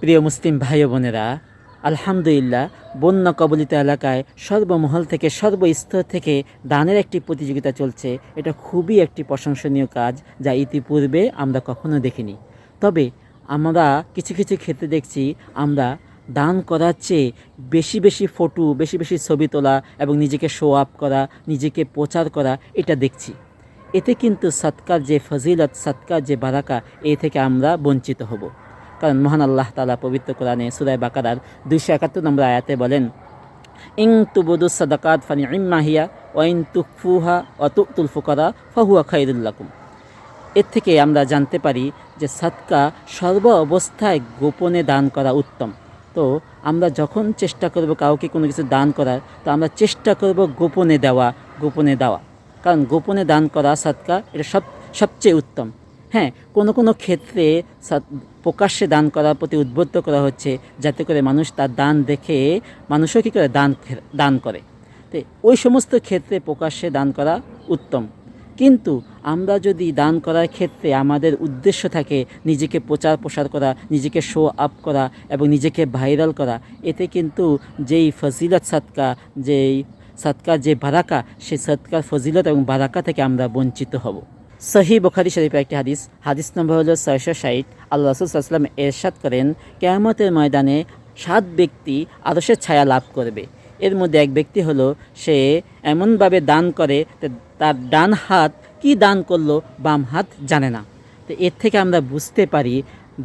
প্রিয় মুসলিম ভাই বোনেরা, আলহামদুলিল্লাহ বন্যা কবলিত এলাকায় সর্বমহল থেকে, সর্বস্তর থেকে দানের একটি প্রতিযোগিতা চলছে। এটা খুবই একটি প্রশংসনীয় কাজ যা ইতিপূর্বে আমরা কখনো দেখিনি। তবে আমরা কিছু কিছু ক্ষেত্রে দেখছি, আমরা দান করার চেয়ে বেশি বেশি ফটো, বেশি বেশি ছবি তোলা এবং নিজেকে শো আপ করা, নিজেকে প্রচার করা, এটা দেখছি। এতে কিন্তু সৎকার যে ফজিলত, সৎকার যে বারাকা, এ থেকে আমরা বঞ্চিত হব। কারণ মহান আল্লাহ তালা পবিত্র কোরআনে সুরায় বাকারার দুইশো একাত্তর নম্বর আয়াতে বলেন, ইং তুবুদু সাদাকাত ফানি ইম্মাহিয়া ওয়াইন তুকফুহা অতুল ফুকারা ফাহুয়া খাইরুল্লাকুম এর থেকে আমরা জানতে পারি যে সাদকা সর্ব অবস্থায় গোপনে দান করা উত্তম। তো আমরা যখন চেষ্টা করব কাউকে কোনো কিছু দান করার, তো আমরা চেষ্টা করব গোপনে দেওয়া গোপনে দেওয়া। কারণ গোপনে দান করা সাদকা, এটা সব, সবচেয়ে উত্তম। হ্যাঁ কোনো কোনো ক্ষেত্রে প্রকাশ্যে দান করার প্রতি উদ্বুদ্ধ করা হচ্ছে, যাতে করে মানুষ তার দান দেখে মানুষও কী করে দান দান করে। তো ওই সমস্ত ক্ষেত্রে প্রকাশ্যে দান করা উত্তম। কিন্তু আমরা যদি দান করার ক্ষেত্রে আমাদের উদ্দেশ্য থাকে নিজেকে প্রচার প্রসার করা, নিজেকে শো আপ করা এবং নিজেকে ভাইরাল করা, এতে কিন্তু যেই ফজিলত সাদকা যেই সাদকার যে বারাকা সেই সাদকার ফজিলত এবং বারাকা থেকে আমরা বঞ্চিত হব। সহি বখারি শরীফের একটি হাদিস। হাদিস নম্বর হলো ছয়শো ষাট। আল্লাহ রসুল সাল্লাম এরশাদ করেন, কেয়ামতের ময়দানে সাত ব্যক্তি আদর্শের ছায়া লাভ করবে। এর মধ্যে এক ব্যক্তি হলো, সে এমনভাবে দান করে তার ডান হাত কি দান করল বাম হাত জানে না। তো এর থেকে আমরা বুঝতে পারি,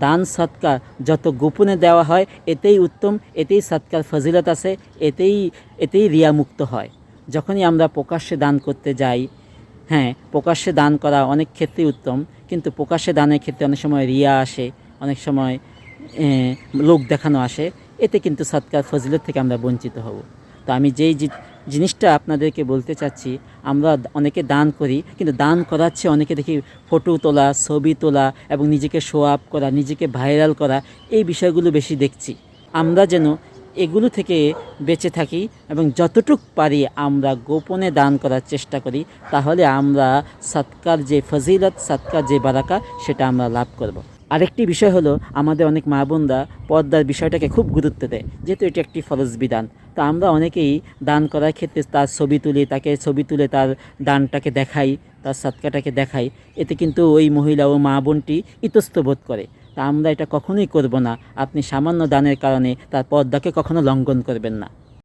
দান সৎকার যত গোপনে দেওয়া হয়, এতেই উত্তম, এতেই সৎকার ফজিলত আছে, এতেই এতেই রিয়ামুক্ত হয়। যখনই আমরা প্রকাশ্যে দান করতে যাই হ্যাঁ প্রকাশ্যে দান করা অনেক ক্ষেত্রেই উত্তম, কিন্তু প্রকাশ্যে দানের ক্ষেত্রে অনেক সময় রিয়া আসে, অনেক সময় লোক দেখানো আসে, এতে কিন্তু সৎকার ফজিলত থেকে আমরা বঞ্চিত হব। তো আমি যেই জিনিসটা আপনাদেরকে বলতে চাচ্ছি, আমরা অনেকে দান করি, কিন্তু দান করার চেয়ে অনেকে দেখি ফটো তোলা, ছবি তোলা এবং নিজেকে শো আপ করা, নিজেকে ভাইরাল করা, এই বিষয়গুলো বেশি দেখছি। আমরা যেন এগুলো থেকে বেঁচে থাকি এবং যতটুক পারি আমরা গোপনে দান করার চেষ্টা করি, তাহলে আমরা সৎকার যে ফজিলত, সৎকার যে বারাকা, সেটা আমরা লাভ করব। আরেকটি বিষয় হলো, আমাদের অনেক মা বোনরা পর্দার বিষয়টাকে খুব গুরুত্ব দেয়, যেহেতু এটি একটি ফরজ বিধান। তো আমরা অনেকেই দান করার ক্ষেত্রে তার ছবি তুলি, তাকে ছবি তুলে তার দানটাকে দেখাই, তার সৎকাটাকে দেখাই। এতে কিন্তু ওই মহিলা ও মা বোনটি ইতস্ত বোধ করে। তা আমরা এটা কখনোই করব না। আপনি সামান্য দানের কারণে তার পর্দাকে কখনো লঙ্ঘন করবেন না।